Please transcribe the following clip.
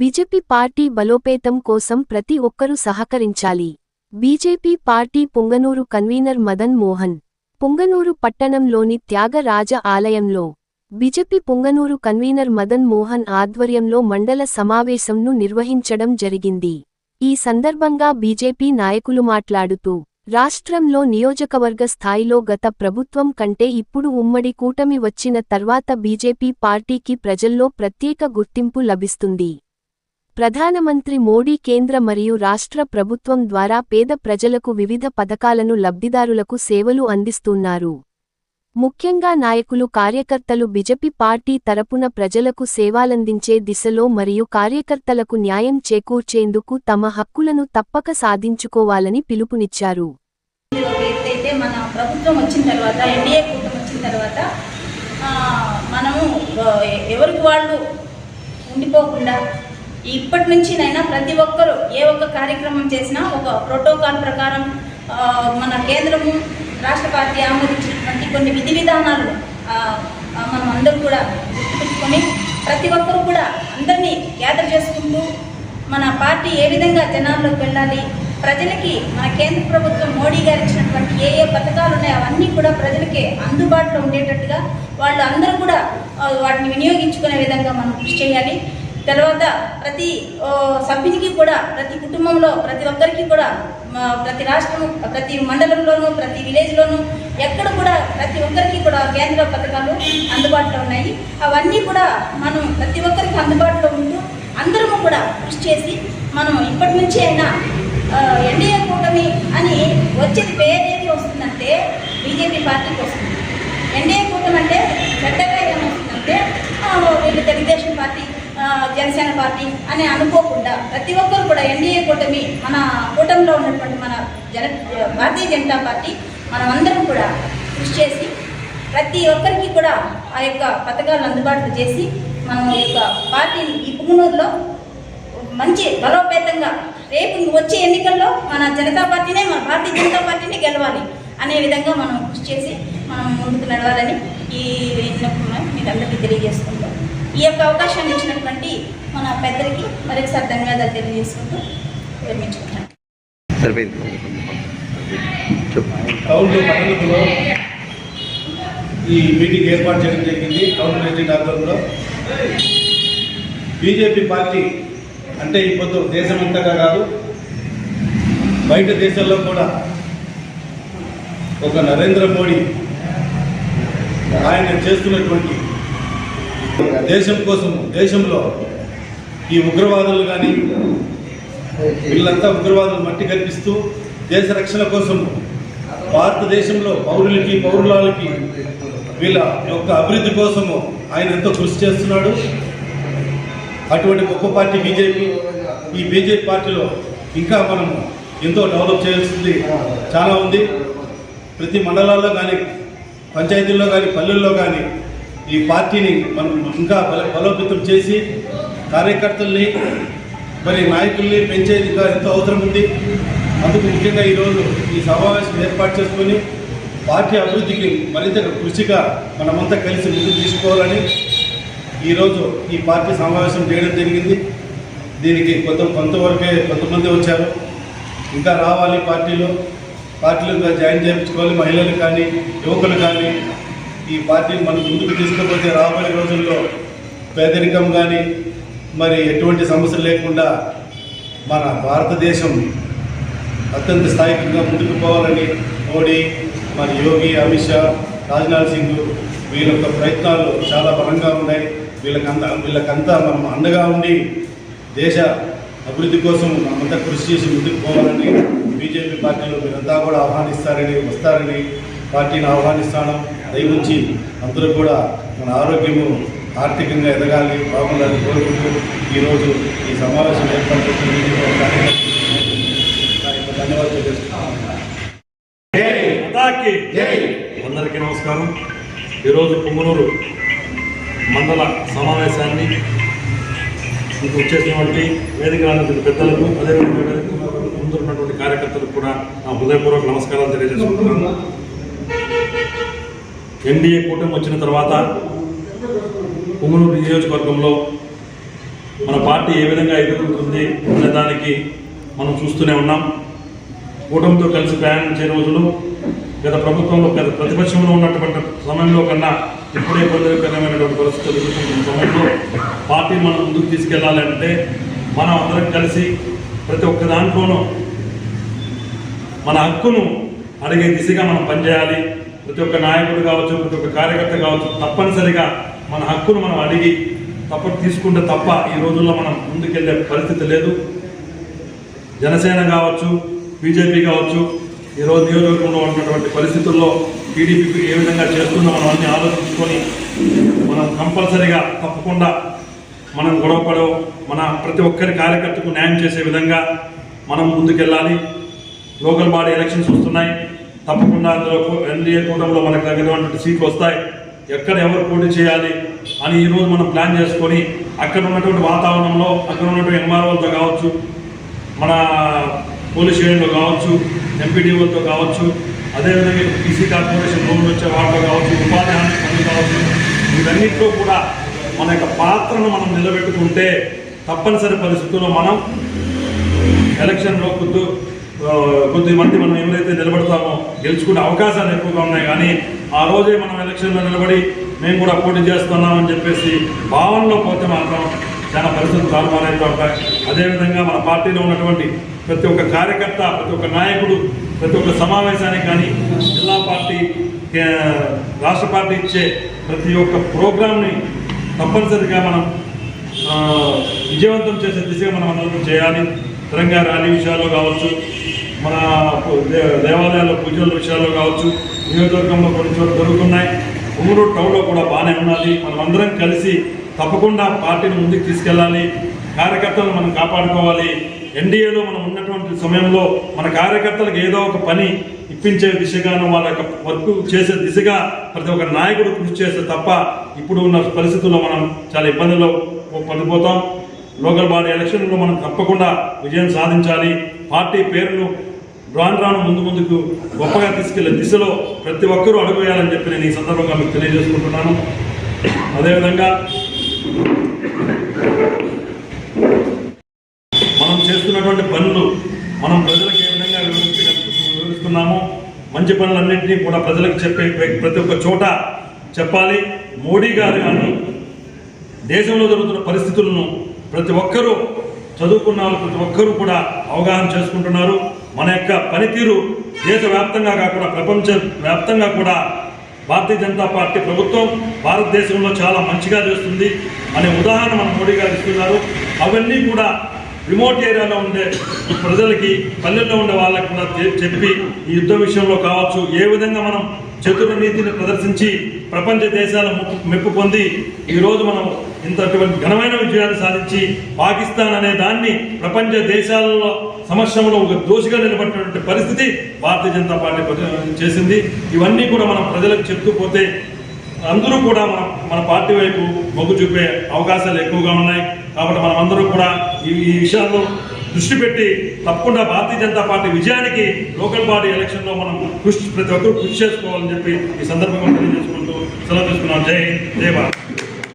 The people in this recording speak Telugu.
బీజేపీ పార్టీ బలోపేతం కోసం ప్రతి ఒక్కరూ సహకరించాలి. BJP party Punganur convener Madan Mohan Punganur పట్టణంలోని త్యాగరాజ ఆలయంలో బీజేపీ పుంగనూరు కన్వీనర్ మదన్ మోహన్ ఆధ్వర్యంలో మండల సమావేశంను నిర్వహించడం జరిగింది. ఈ సందర్భంగా బీజేపీ నాయకులు మాట్లాడుతూ రాష్ట్రంలో నియోజకవర్గ స్థాయిలో గత ప్రభుత్వం కంటే ఇప్పుడు ఉమ్మడి కూటమి వచ్చిన తర్వాత బీజేపీ పార్టీకి ప్రజల్లో ప్రత్యేక గుర్తింపు లభిస్తుంది. ప్రధానమంత్రి మోడీ కేంద్ర మరియు రాష్ట్ర ప్రభుత్వం ద్వారా పేద ప్రజలకు వివిధ పథకాలను లబ్ధిదారులకు సేవలు అందిస్తున్నారు. ముఖ్యంగా నాయకులు కార్యకర్తలు బిజెపి పార్టీ తరపున ప్రజలకు సేవాలందించే దిశలో మరియు కార్యకర్తలకు న్యాయం చేకూర్చేందుకు తమ హక్కులను తప్పక సాధించుకోవాలని పిలుపునిచ్చారు. మన ప్రభుత్వం వచ్చిన తర్వాత ఎన్డీఏ కూటమి వచ్చిన తర్వాత మనము ఎవరికి వాళ్ళు ఉండిపోకుండా ఇప్పటి నుంచినైనా ప్రతి ఒక్కరూ ఏ ఒక్క కార్యక్రమం చేసినా ఒక ప్రోటోకాల్ ప్రకారం మన కేంద్రము రాష్ట్ర పార్టీ ఆమోదించినటువంటి కొన్ని విధి విధానాలు మనం అందరూ కూడా గుర్తుపెట్టుకొని ప్రతి ఒక్కరూ కూడా అందరినీ గ్యాదర్ చేసుకుంటూ మన పార్టీ ఏ విధంగా జనాల్లోకి వెళ్ళాలి ప్రజలకి మన కేంద్ర ప్రభుత్వం మోడీ గారు ఇచ్చినటువంటి ఏ ఏ పథకాలు ఉన్నాయో అవన్నీ కూడా ప్రజలకి అందుబాటులో ఉండేటట్టుగా వాళ్ళు అందరూ కూడా వాటిని వినియోగించుకునే విధంగా మనం కృషి చేయాలి. తర్వాత ప్రతి సభ్యునికి కూడా ప్రతి కుటుంబంలో ప్రతి ఒక్కరికి కూడా ప్రతి రాష్ట్రం ప్రతి మండలంలోనూ ప్రతి విలేజ్లోనూ ఎక్కడ కూడా ప్రతి ఒక్కరికి కూడా కేంద్ర పథకాలు అందుబాటులో ఉన్నాయి. అవన్నీ కూడా మనం ప్రతి ఒక్కరికి అందుబాటులో ఉంటూ అందరము కూడా కృషి చేసి మనం ఇప్పటి నుంచి అయినా ఎన్డీఏ కూటమి అని వచ్చేది పేరు ఏది వస్తుందంటే బీజేపీ పార్టీకి వస్తుంది ఎన్డీఏ కూటమి అంటే పెద్దగా ఏమవుతుందంటే ఆ, వీళ్ళు తెలుగుదేశం పార్టీ ఆ, జనసేన పార్టీ అని అనుకోకుండా ప్రతి ఒక్కరు కూడా ఎన్డీఏ కూటమి మన కూటమిలో ఉన్నటువంటి మన జన భారతీయ జనతా పార్టీ మనం అందరం కూడా కృషి చేసి ప్రతి ఒక్కరికి కూడా ఆ యొక్క పథకాలను అందుబాటులో చేసి మనం ఈ యొక్క పార్టీని ఈ పుంగనూరులో మంచి బలోపేతంగా రేపు వచ్చే ఎన్నికల్లో మన జనతా పార్టీనే మన భారతీయ జనతా పార్టీనే గెలవాలి అనే విధంగా మనం కృషి చేసి మనం ముందుకు నడవాలని ఈ విన్నపంలో మీకు అందరికీ తెలియజేసుకుంటాం ఈ యొక్క అవకాశాన్ని ఇచ్చినటువంటి మన పెద్దలకి మరొకసారి ధన్యవాదాలు తెలియజేసుకుంటూ విరమించుకుంటాను ఈ మీటింగ్ ఏర్పాటు చేయడం జరిగింది. టౌన్ ప్రెసిడెంట్ ఆధ్వర్యంలో బీజేపీ పార్టీ అంటే ఇప్పుడు దేశమంతగా కాదు బయట దేశాల్లో కూడా ఒక నరేంద్ర మోడీ ఆయన చేస్తున్నటువంటి దేశం కోసం దేశంలో ఈ ఉగ్రవాదులు కానీ వీళ్ళంతా ఉగ్రవాదులు మట్టి కల్పిస్తూ దేశ రక్షణ కోసం భారతదేశంలో పౌరులకి పౌరులాలకి వీళ్ళ యొక్క అభివృద్ధి కోసము ఆయన ఎంతో కృషి చేస్తున్నాడు. అటువంటి గొప్ప పార్టీ బీజేపీ ఈ బీజేపీ పార్టీలో ఇంకా మనం ఎంతో డెవలప్ చేయాల్సింది చాలా ఉంది. ప్రతి మండలాల్లో కానీ పంచాయతీల్లో కానీ పల్లెల్లో కానీ ఈ పార్టీని మనం ఇంకా బల బలోపేతం చేసి కార్యకర్తల్ని మరి నాయకుల్ని పెంచేది ఇంకా ఎంతో అవసరం ఉంది. అందుకు ముఖ్యంగా ఈరోజు ఈ సమావేశం ఏర్పాటు చేసుకొని పార్టీ అభివృద్ధికి మరింత కృషిగా మనమంతా కలిసి ముందుకు తీసుకోవాలని ఈరోజు ఈ పార్టీ సమావేశం చేయడం జరిగింది. దీనికి కొంత కొంతవరకే కొంతమంది వచ్చారు. ఇంకా రావాలి పార్టీలో. పార్టీలో ఇంకా జాయిన్ చేయించుకోవాలి. మహిళలు కానీ యువకులు కానీ ఈ పార్టీని మనం ముందుకు తీసుకుపోతే రాబోయే రోజుల్లో పేదరికం కానీ మరి ఎటువంటి సమస్యలు లేకుండా మన భారతదేశం అత్యంత స్థాయికంగా ముందుకు పోవాలని మోడీ మరి యోగి అమిత్ షా రాజ్నాథ్ సింగ్ వీళ్ళ యొక్క ప్రయత్నాలు చాలా బలంగా ఉన్నాయి. వీళ్ళకంతా వీళ్ళకంతా మనం అండగా ఉండి దేశ అభివృద్ధి కోసం మనమంతా కృషి చేసి ముందుకు పోవాలని బీజేపీ పార్టీలో మీరంతా కూడా ఆహ్వానిస్తారని వస్తారని పార్టీని ఆహ్వానిస్తాను. దయవుంచి అందరూ కూడా మన ఆరోగ్యము ఆర్థికంగా ఎదగాలి బాగుండాలని కోరుకుంటూ ఈరోజు ఈ సమావేశం ఏర్పాటు ధన్యవాదాలు అందరికీ నమస్కారం. ఈరోజు పొంగునూరు మండల సమావేశాన్ని ఇంక వచ్చేసినటువంటి వేదిక రానటువంటి పెద్దలకు అదేవిధంగా వేదిక ముందు ఉన్నటువంటి కార్యకర్తలకు కూడా నా హృదయపూర్వక నమస్కారాలు తెలియజేసుకుంటున్నాను. ఎన్డీఏ కూటమి వచ్చిన తర్వాత పుంగనూరు నియోజకవర్గంలో మన పార్టీ ఏ విధంగా ఎదుగుతుంది అనే దానికి మనం చూస్తూనే ఉన్నాం. కూటమితో కలిసి ప్రయాణించే రోజులు గత ప్రభుత్వంలో గత ప్రతిపక్షంలో ఉన్నటువంటి సమయంలో కన్నా ఇప్పుడే ఇబ్బందికరమైనటువంటి పరిస్థితులు ఎదుర్కొంటున్న సమయంలో పార్టీ మనం ముందుకు తీసుకెళ్ళాలంటే మనం అందరం కలిసి ప్రతి ఒక్క దాంట్లోనూ మన హక్కును అడిగే దిశగా మనం పనిచేయాలి. ప్రతి ఒక్క నాయకుడు కావచ్చు ప్రతి ఒక్క కార్యకర్త కావచ్చు తప్పనిసరిగా మన హక్కును మనం అడిగి తప్ప తీసుకుంటే తప్ప ఈ రోజుల్లో మనం ముందుకెళ్ళే పరిస్థితి లేదు. జనసేన కావచ్చు బీజేపీ కావచ్చు ఈరోజు నియోజకవర్గంలో ఉన్నటువంటి పరిస్థితుల్లో టీడీపీకి ఏ విధంగా చేస్తుందో మనం అన్ని ఆలోచించుకొని మనం కంపల్సరీగా తప్పకుండా మనం గొడవపడవు. మన ప్రతి ఒక్కరి కార్యకర్తకు న్యాయం చేసే విధంగా మనం ముందుకెళ్ళాలి. లోకల్ బాడీ ఎలక్షన్స్ వస్తున్నాయి. తప్పకుండా అందులో ఎన్డీఏ కూటమిలో మనకు తగినటువంటి సీట్లు వస్తాయి. ఎక్కడ ఎవరు పోటీ చేయాలి అని ఈరోజు మనం ప్లాన్ చేసుకొని అక్కడ ఉన్నటువంటి వాతావరణంలో అక్కడ ఉన్నటువంటి ఎంఆర్ఓలతో కావచ్చు మన పోలీస్ స్టేషన్లో కావచ్చు ఎంపీడీఓలతో కావచ్చు అదేవిధంగా పీసీ కార్పొరేషన్ లోన్లు వచ్చే వాటిలో కావచ్చు ఉపాధి హామీ పనులు కావచ్చు వీటన్నిటిలో కూడా మన యొక్క పాత్రను మనం నిలబెట్టుకుంటే తప్పనిసరి పరిస్థితుల్లో మనం ఎలక్షన్లో కుదు కొద్దిమంది మనం ఎవరైతే నిలబడతామో గెలుచుకునే అవకాశాలు ఎక్కువగా ఉన్నాయి. కానీ ఆ రోజే మనం ఎలక్షన్లో నిలబడి మేము కూడా పోటీ చేస్తున్నామని చెప్పేసి భావనలో పోతే మాత్రం చాలా పరిస్థితులు తారుమారైతే ఉంటాయి. అదేవిధంగా మన పార్టీలో ఉన్నటువంటి ప్రతి ఒక్క కార్యకర్త ప్రతి ఒక్క నాయకుడు ప్రతి ఒక్క సమావేశానికి కానీ జిల్లా పార్టీ రాష్ట్ర పార్టీ ఇచ్చే ప్రతి ఒక్క ప్రోగ్రామ్ని తప్పనిసరిగా మనం విజయవంతం చేసే దిశగా మనం అందరం చేయాలి. తెలంగాణ ర్యాలీ విషయాల్లో కావచ్చు మన దేవాలయాల దే- పూజల విషయాల్లో కావచ్చు నియోజకవర్గంలో కొన్ని చోట్ల దొరుకుతున్నాయి ఊరు టౌన్లో కూడా బాగానే ఉన్నది మనం అందరం కలిసి తప్పకుండా పార్టీని ముందుకు తీసుకెళ్ళాలి. కార్యకర్తలను మనం కాపాడుకోవాలి. ఎన్డీఏలో మనం ఉన్నటువంటి సమయంలో మన కార్యకర్తలకు ఏదో ఒక పని ఇప్పించే దిశగాను వాళ్ళ యొక్క వర్క్ చేసే దిశగా ప్రతి ఒక్క నాయకుడు కృషి చేస్తే తప్ప ఇప్పుడు ఉన్న పరిస్థితుల్లో మనం చాలా ఇబ్బందుల్లో పడిపోతాం. లోకల్ బాడీ ఎలక్షన్లో మనం తప్పకుండా విజయం సాధించాలి. పార్టీ పేరును రాను రాను ముందు ముందుకు గొప్పగా తీసుకెళ్ళే దిశలో ప్రతి ఒక్కరూ అడుగువేయాలని చెప్పి నేను ఈ సందర్భంగా మీకు తెలియజేసుకుంటున్నాను. అదేవిధంగా మనం చేస్తున్నటువంటి పనులు మనం ప్రజలకు ఏ విధంగా వివరించి వివరిస్తున్నామో మంచి పనులన్నింటినీ కూడా ప్రజలకు చెప్పే ప్రతి ఒక్క చోట చెప్పాలి. మోడీ గారు కానీ దేశంలో జరుగుతున్న పరిస్థితులను ప్రతి ఒక్కరూ చదువుకున్న ప్రతి ఒక్కరూ కూడా అవగాహన చేసుకుంటున్నారు. మన యొక్క పనితీరు దేశవ్యాప్తంగా కాకుండా ప్రపంచ వ్యాప్తంగా కూడా భారతీయ జనతా పార్టీ ప్రభుత్వం భారతదేశంలో చాలా మంచిగా చేస్తుంది అనే ఉదాహరణ మన మోడీ గారు ఇస్తున్నారు. అవన్నీ కూడా రిమోట్ ఏరియాలో ఉండే ప్రజలకి పల్లెల్లో ఉండే వాళ్ళకి కూడా చెప్పి ఈ యుద్ధ విషయంలో కావచ్చు. ఏ విధంగా మనం చతుర నీతిని ప్రదర్శించి ప్రపంచ దేశాల మెప్పు- మెప్పు పొంది ఈరోజు మనం ఇంతటువంటి ఘనమైన విజయాన్ని సాధించి పాకిస్తాన్ అనే దాన్ని ప్రపంచ దేశాలలో సమక్షంలో ఒక దోషిగా నిలబడినటువంటి పరిస్థితి భారతీయ జనతా పార్టీ చేసింది. ఇవన్నీ కూడా మనం ప్రజలకు చెప్తూ పోతే అందరూ కూడా మన మన పార్టీ వైపు మొగ్గు చూపే అవకాశాలు ఎక్కువగా ఉన్నాయి. కాబట్టి మనం అందరూ కూడా ఈ ఈ విషయాల్లో దృష్టి పెట్టి తప్పకుండా భారతీయ జనతా పార్టీ విజయానికి లోకల్ బాడీ ఎలక్షన్లో మనం కృషి ప్రతి ఒక్కరూ కృషి చేసుకోవాలని చెప్పి ఈ సందర్భంగా తెలియజేసుకుంటూ సెలవు తీసుకున్నాం. జై హింద్ జై భారత్.